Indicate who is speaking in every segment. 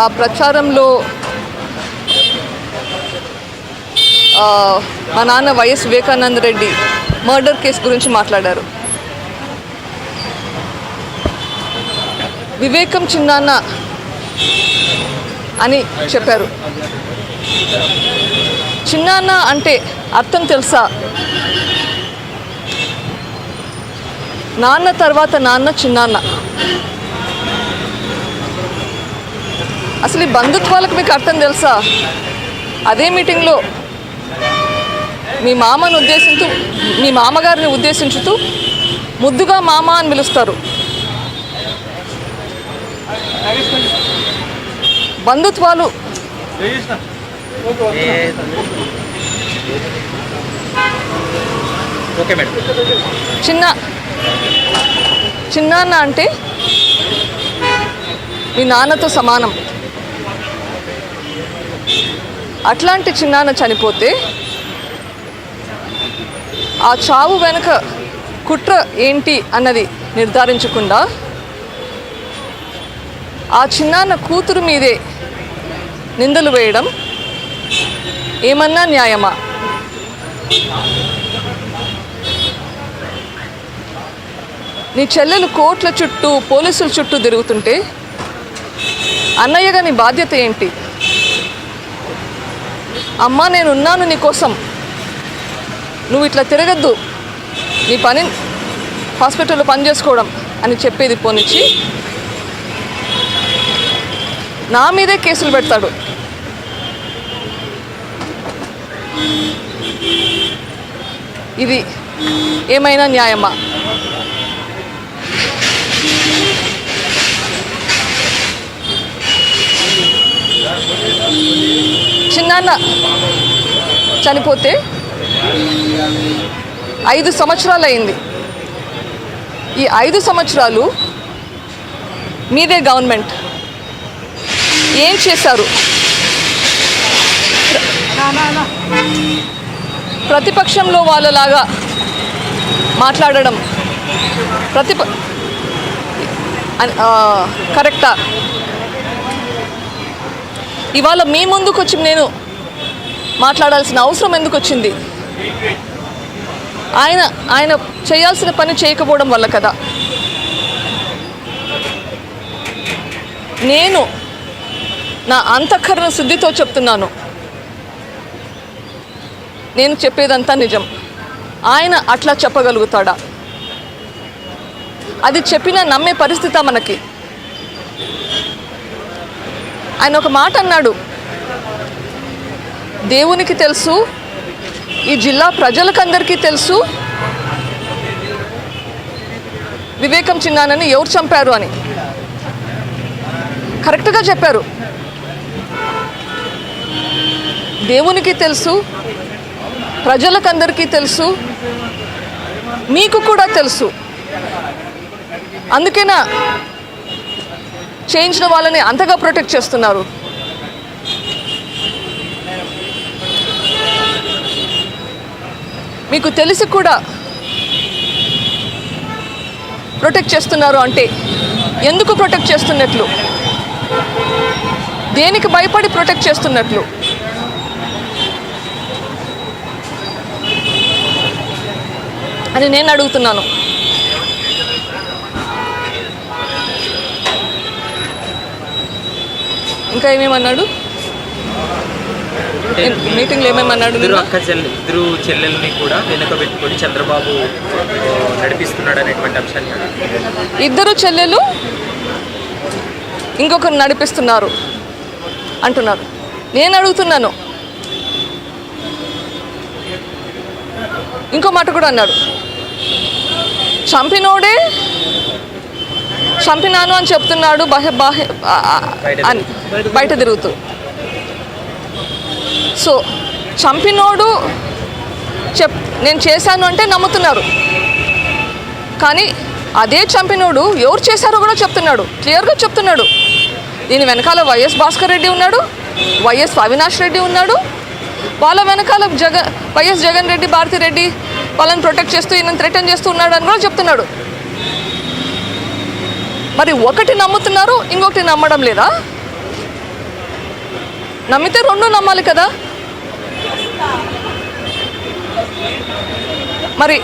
Speaker 1: ఆ ప్రచారంలో మా నాన్న Y S Vivekananda Reddy murder case గురించి మాట్లాడారు. వివేకం చిన్నాన్న అని చెప్పారు. చిన్నాన్న అంటే అర్థం తెలుసా? నాన్న తర్వాత నాన్న చిన్నాన్న. అసలు ఈ బంధుత్వాలకు మీకు అర్థం తెలుసా? అదే మీటింగ్లో మీ మామను ఉద్దేశించు మీ మామగారిని ఉద్దేశించుతూ ముద్దుగా మామ అని పిలుస్తారు. బంధుత్వాలు చిన్న చిన్నాన్న అంటే మీ నాన్నతో సమానం. అట్లాంటి చిన్నాన్న చనిపోతే ఆ చావు వెనుక కుట్ర ఏంటి అన్నది నిర్ధారించకుండా ఆ చిన్నాన్న కూతురు మీదే నిందలు వేయడం ఏమన్నా న్యాయమా? నీ చెల్లెలు కోట్ల చుట్టూ పోలీసుల చుట్టూ తిరుగుతుంటే అన్నయ్యగా నీ బాధ్యత ఏంటి? అమ్మా నేను ఉన్నాను నువ్వు ఇట్లా తిరగద్దు. నీ పని హాస్పిటల్లో పని చేసుకోవడం అని చెప్పేది పోనిచ్చి నా మీదే కేసులు పెడతాడు. ఇది ఏమైనా న్యాయమా? చిన్నాన్న చనిపోతే ఐదు సంవత్సరాలు అయింది ఈ ఐదు సంవత్సరాలు మీదే గవర్నమెంట్. ఏం చేశారు? ప్రతిపక్షంలో వాళ్ళలాగా మాట్లాడడం ప్రతిప కరెక్టా? ఇవాళ మీ ముందుకు వచ్చి నేను మాట్లాడాల్సిన అవసరం ఎందుకు వచ్చింది? ఆయన ఆయన చేయాల్సిన పని చేయకపోవడం వల్ల కదా. నేను నా అంతఃకరణ శుద్ధితో చెప్తున్నాను. నేను చెప్పేదంతా నిజం. ఆయన అట్లా చెప్పగలుగుతాడా? అది చెప్పినా నమ్మే పరిస్థితి మనకి. ఆయన ఒక మాట అన్నాడు. దేవునికి తెలుసు ఈ జిల్లా ప్రజలకందరికీ తెలుసు. వివేకం చిన్నానని ఎవరు చంపారు అని. కరెక్ట్గా చెప్పారు. దేవునికి తెలుసు ప్రజలకందరికీ తెలుసు మీకు కూడా తెలుసు. అందుకేనా చేయించిన వాళ్ళని అంతగా ప్రొటెక్ట్ చేస్తున్నారు. మీకు తెలిసి కూడా ప్రొటెక్ట్ చేస్తున్నారు అంటే ఎందుకు ప్రొటెక్ట్ చేస్తున్నట్లు? దేనికి భయపడి ప్రొటెక్ట్ చేస్తున్నట్లు? అని నేను అడుగుతున్నాను. ఇంకా ఏమేమన్నాడు? అన్నాడు మీటింగ్లో ఏమేమన్నాడు
Speaker 2: ఇద్దరు? అక్క చెల్లె ఇద్దరు చెల్లెల్ని కూడా వెనుక పెట్టుకొని చంద్రబాబు నడిపిస్తున్నాడు అనేటువంటి అంశాన్ని
Speaker 1: ఇద్దరు చెల్లెలు ఇంకొకరు నడిపిస్తున్నారు అంటున్నారు. నేను అడుగుతున్నాను. ఇంకో మాట కూడా అన్నాడు. చంపినోడే చంపినాను అని చెప్తున్నాడు బాహ్య బాహ్య అని బయట తిరుగుతూ. సో చంపినోడు చెప్ నేను చేశాను అంటే నమ్ముతున్నారు. కానీ అదే చంపినోడు ఎవరు చేశారో కూడా చెప్తున్నాడు. క్లియర్గా చెప్తున్నాడు. దీని వెనకాల వైఎస్ భాస్కర్ రెడ్డి ఉన్నాడు వైఎస్ అవినాష్ రెడ్డి ఉన్నాడు. వాళ్ళ వెనకాల జగ వైఎస్ జగన్ రెడ్డి భారతి రెడ్డి వాళ్ళని ప్రొటెక్ట్ చేస్తూ ఈయన థ్రెటన్ చేస్తూ ఉన్నాడు అని కూడా చెప్తున్నాడు. మరి ఒకటి నమ్ముతున్నారు ఇంకొకటి నమ్మడం లేదా? నమ్మితే రెండు నమ్మాలి కదా? మరి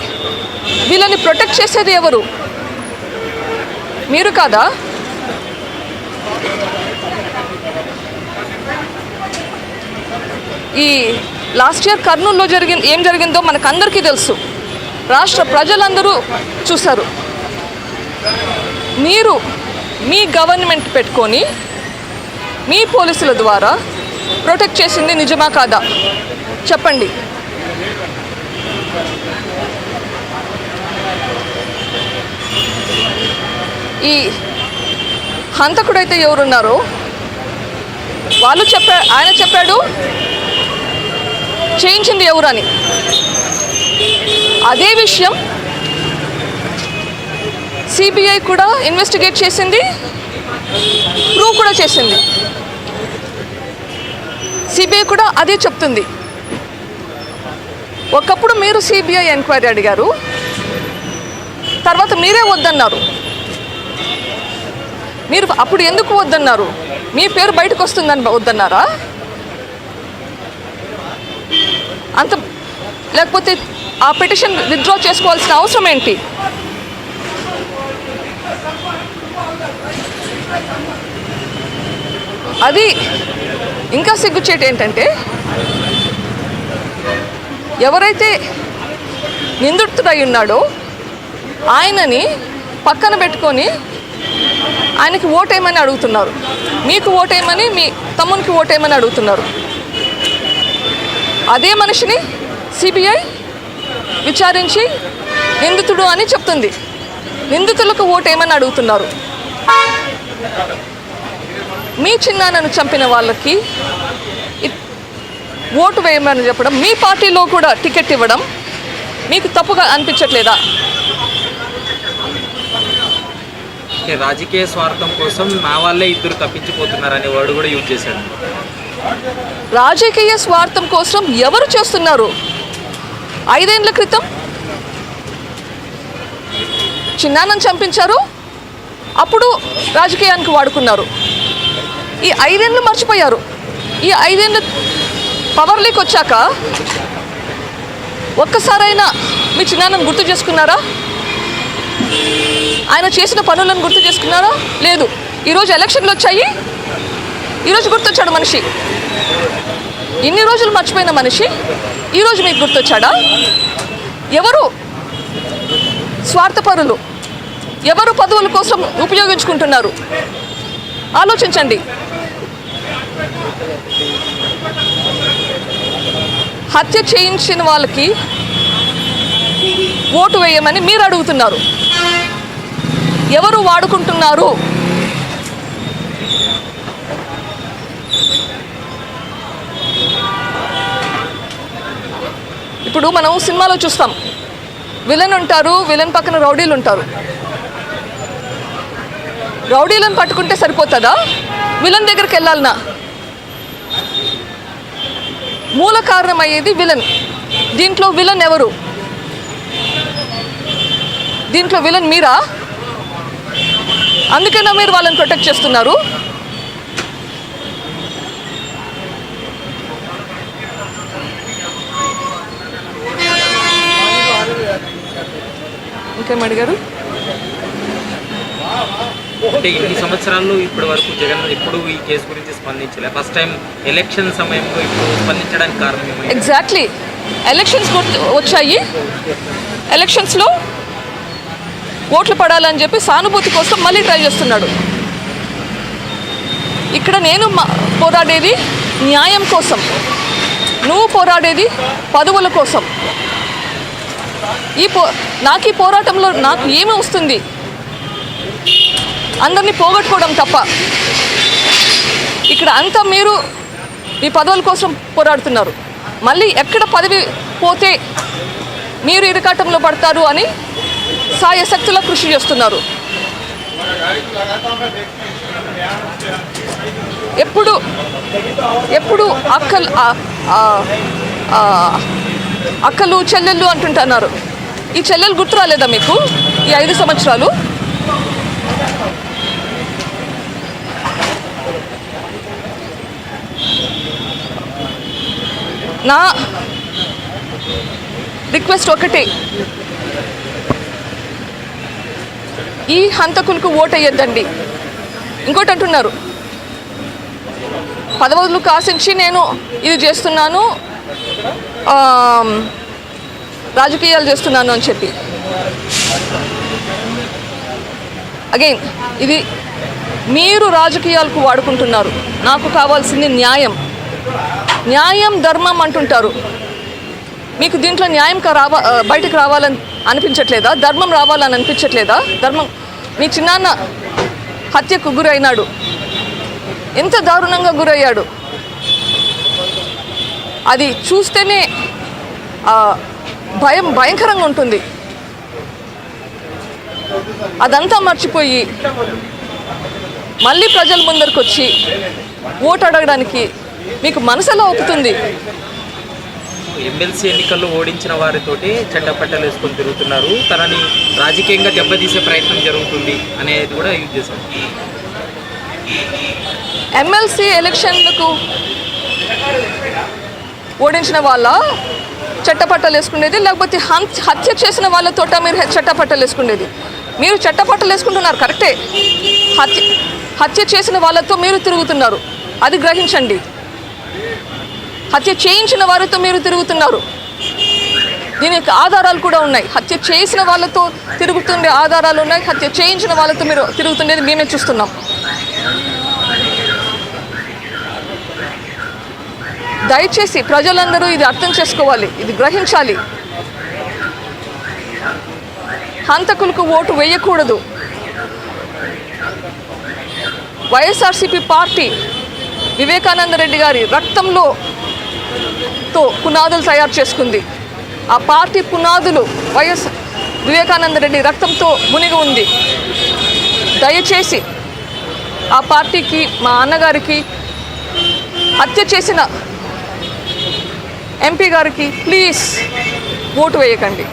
Speaker 1: వీళ్ళని ప్రొటెక్ట్ చేసేది ఎవరు? మీరు కాదా? ఈ లాస్ట్ ఇయర్ కర్నూలులో జరిగింది ఏం జరిగిందో మనకు అందరికీ తెలుసు. రాష్ట్ర ప్రజలందరూ చూశారు. మీరు మీ గవర్నమెంట్ పెట్టుకొని మీ పోలీసుల ద్వారా ప్రొటెక్ట్ చేసింది నిజమా కాదా? చెప్పండి. ఈ హంతకుడైతే ఎవరున్నారో? వాళ్ళు చెప్పా ఆయన చెప్పాడు చేయించింది ఎవరని. అదే విషయం సిబిఐ కూడా ఇన్వెస్టిగేట్ చేసింది ప్రూవ్ కూడా చేసింది. సిబిఐ కూడా అదే చెప్తుంది. ఒకప్పుడు మీరు సిబిఐ ఎంక్వైరీ అడిగారు. తర్వాత మీరే వద్దన్నారు. మీరు అప్పుడు ఎందుకు వద్దన్నారు? మీ పేరు బయటకు వస్తుందని వద్దన్నారా? అంత లేకపోతే ఆ పిటిషన్ విత్డ్రా చేసుకోవాల్సిన అవసరం ఏంటి? అది ఇంకా సిగ్గుచేటు ఏంటంటే ఎవరైతే నిందితుడై ఉన్నాడో ఆయనని పక్కన పెట్టుకొని ఆయనకి ఓటేయమని అడుగుతున్నారు. మీకు ఓటేయమని మీ తమ్మునికి ఓటేయమని అడుగుతున్నారు. అదే మనిషిని సిబిఐ విచారించి నిందితుడు అని చెప్తుంది. నిందితులకు ఓటేయమని అడుగుతున్నారు. మీ చిన్నాన్నను చంపిన వాళ్ళకి ఓటు వేయమని చెప్పడం మీ పార్టీలో కూడా టికెట్ ఇవ్వడం మీకు తప్పుగా అనిపించట్లేదా?
Speaker 2: రాజకీయ స్వార్థం కోసం నా వాళ్ళే ఇద్దరు తప్పించిపోతున్నారనే వర్డ్ కూడా యూజ్ చేశాడు
Speaker 1: రాజకీయ స్వార్థం కోసం ఎవరు చేస్తున్నారు? ఐదేండ్ల క్రితం చిన్నాన్నను చంపించారు అప్పుడు రాజకీయానికి వాడుకున్నారు. ఈ ఐదేళ్ళు మర్చిపోయారు. ఈ ఐదేళ్ళు పవర్లోకి వచ్చాక ఒక్కసారైనా మీ చిన్నాన్నను గుర్తు చేసుకున్నారా? ఆయన చేసిన పనులను గుర్తు చేసుకున్నారా? లేదు. ఈరోజు ఎలక్షన్లు వచ్చాయి. ఈరోజు గుర్తొచ్చాడు మనిషి. ఇన్ని రోజులు మర్చిపోయిన మనిషి ఈరోజు మీకు గుర్తొచ్చాడా? ఎవరు స్వార్థపరులు? ఎవరు పదవుల కోసం ఉపయోగించుకుంటున్నారు? ఆలోచించండి. హత్య చేయించిన వాళ్ళకి ఓటు వేయమని మీరు అడుగుతున్నారు. ఎవరు వాడుకుంటున్నారు? ఇప్పుడు మనం సినిమాలో చూస్తాం. విలన్ ఉంటారు విలన్ పక్కన రౌడీలు ఉంటారు. రౌడీలను పట్టుకుంటే సరిపోతుందా? విలన్ దగ్గరికి వెళ్ళాలనా? మూల కారణం అయ్యేది విలన్. దీంట్లో విలన్ ఎవరు? దీంట్లో విలన్ మీరా? అందుకైనా మీరు వాళ్ళని ప్రొటెక్ట్ చేస్తున్నారు? ఇంకేం అడిగారు?
Speaker 2: అంటే ఇన్ని సంవత్సరాల్లో ఇప్పటి వరకు జగన్ ఎప్పుడు ఈ కేసు గురించి స్పందించలే. ఫస్ట్ టైం ఎలక్షన్ సమయంలో ఇప్పుడు స్పందించడానికి కారణం
Speaker 1: ఎగ్జాక్ట్లీ ఎలక్షన్స్ వచ్చాయి. ఎలక్షన్స్లో ఓట్లు పడాలని చెప్పి సానుభూతి కోసం మళ్ళీ ట్రై చేస్తున్నాడు. ఇక్కడ నేను మా- పోరాడేది న్యాయం కోసం. నువ్వు పోరాడేది పదవుల కోసం. ఈ పో నాకు ఈ పోరాటంలో నాకు ఏమి వస్తుంది? అందరినీ పోగొట్టుకోవడం తప్ప. ఇక్కడ అంతా మీరు మీ పదవుల కోసం పోరాడుతున్నారు. మళ్ళీ ఎక్కడ పదవి పోతే మీరు ఇరకాటంలో పడతారు అని సాయశక్తుల కృషి చేస్తున్నారు. ఎప్పుడు ఎప్పుడు అక్కలు అక్కలు చెల్లెళ్ళు అంటుంటున్నారు. ఈ చెల్లెలు గుర్తు రాలేదా మీకు? ఈ ఐదు సంవత్సరాలు? నా రిక్వెస్ట్ ఒకటే. ఈ హంతకులకు ఓటేయొద్దండి ఇంకోటి అంటున్నారు. పదవదులు కాసించి నేను ఇది చేస్తున్నాను రాజకీయాలు చేస్తున్నాను అని చెప్పి. అగైన్ ఇది మీరు రాజకీయాలకు వాడుకుంటున్నారు. నాకు కావాల్సింది న్యాయం. న్యాయం ధర్మం అంటుంటారు. మీకు దీంట్లో న్యాయం కా- రావా బయటకు రావాలని అనిపించట్లేదా? ధర్మం రావాలని అనిపించట్లేదా? ధర్మం మీ చిన్నాన్న హత్యకు గురైనాడు. ఎంత దారుణంగా గురయ్యాడు. అది చూస్తేనే భయం భయంకరంగా ఉంటుంది. అదంతా మర్చిపోయి మళ్ళీ ప్రజల ముందరికి వచ్చి ఓటు అడగడానికి మీకు మనసులో ఒప్పుతుంది
Speaker 2: ఎమ్మెల్సీ ఎన్నికల్లో ఓడించిన వారితోటి చెడ్డపట్టలు వేసుకొని తిరుగుతున్నారు. తనని రాజకీయంగా దెబ్బతీసే ప్రయత్నం జరుగుతుంది అనేది కూడా యూజ్ చేశారు.
Speaker 1: ఎమ్మెల్సీ ఎలక్షన్లకు ఓడించిన వాళ్ళ చట్టపట్టలు వేసుకునేది లేకపోతే హం- హత్య చేసిన వాళ్ళతోట మీరు చట్టపట్టలు వేసుకునేది? మీరు చట్టపట్టలు వేసుకుంటున్నారు కరెక్టే. హత్య హత్య చేసిన వాళ్ళతో మీరు తిరుగుతున్నారు. అది గ్రహించండి. హత్య చేయించిన వారితో మీరు తిరుగుతున్నారు. దీని యొక్క ఆధారాలు కూడా ఉన్నాయి. హత్య చేసిన వాళ్ళతో తిరుగుతుండే ఆధారాలు ఉన్నాయి. హత్య చేయించిన వాళ్ళతో మీరు తిరుగుతుండేది మేమే చూస్తున్నాం. దయచేసి ప్రజలందరూ ఇది అర్థం చేసుకోవాలి. ఇది గ్రహించాలి. హంతకులకు ఓటు వేయకూడదు. వైఎస్ఆర్సీపీ పార్టీ వివేకానంద రెడ్డి గారి రక్తంలో తో పునాదులు తయారు చేసుకుంది. ఆ పార్టీ పునాదులు వైఎస్ వివేకానంద రెడ్డి రక్తంతో మునిగి ఉంది. దయచేసి ఆ పార్టీకి మా అన్నగారికి హత్య చేసిన ఎంపీ గారికి ప్లీజ్ ఓటు వేయకండి.